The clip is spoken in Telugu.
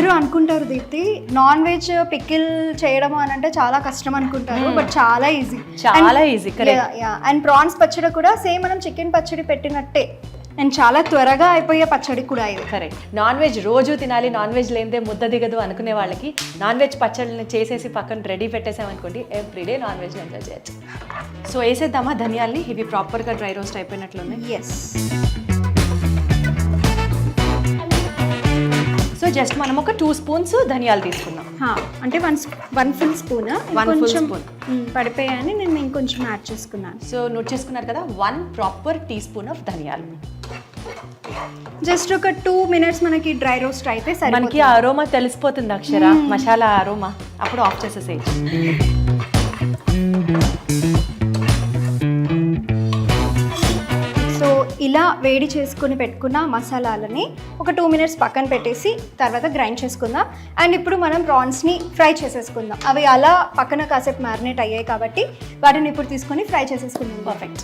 ఏమంటారు దీప్తి. నాన్ వెజ్ పికిల్ చేయడం అని అంటే చాలా కష్టం అనుకుంటారు బట్ చాలా ఈజీ చాలా correct. అండ్ ప్రాన్స్ పచ్చడి కూడా సేమ్ మనం చికెన్ పచ్చడి పెట్టినట్టే. అండ్ చాలా త్వరగా అయిపోయే పచ్చడి కూడా ఇది. కరెక్ట్ నాన్ వెజ్ రోజు తినాలి నాన్ వెజ్ లేనిదే ముద్ద దిగదు అనుకునే వాళ్ళకి నాన్ వెజ్ పచ్చళ్ళని చేసేసి పక్కన రెడీ పెట్టేసామనుకోండి ఎవ్రీడే నాన్ వెజ్ ఎంజాయ్ చేయొచ్చు. సో వేసేద్దామా ధనియాల్ని? ఇవి ప్రాపర్గా డ్రై రోస్ట్ అయిపోయినట్లున్నాయి. ఎస్ సో జస్ట్ మనం ఒక టూ స్పూన్స్ ధనియాలు తీసుకుందాం. అంటే వన్ వన్ ఫుల్ స్పూన్ కొంచెం spoon. మ్, పడిపోయాయని నేను ఇంకొంచెం యాడ్ చేసుకున్నాను. సో నోట్ చేసుకున్నారు కదా one proper tea spoon of ధనియాలు. జస్ట్ ఒక టూ మినిట్స్ మనకి డ్రై రోస్ట్ అయితే మనకి సరిపోతుంది ఆ అరోమా తెలిసిపోతుంది అక్షర మసాలా అరోమా. అప్పుడు ఆఫ్ చేసేసేయచ్చు ఇలా వేడి చేసుకుని పెట్టుకున్న మసాలాలని ఒక టూ మినిట్స్ పక్కన పెట్టేసి తర్వాత గ్రైండ్ చేసుకుందాం. అండ్ ఇప్పుడు మనం ప్రాన్స్ని ఫ్రై చేసేసుకుందాం. అవి అలా పక్కన కాసేపు మ్యారినేట్ అయ్యాయి కాబట్టి వాటిని ఇప్పుడు తీసుకొని ఫ్రై చేసేసుకుందాం. పర్ఫెక్ట్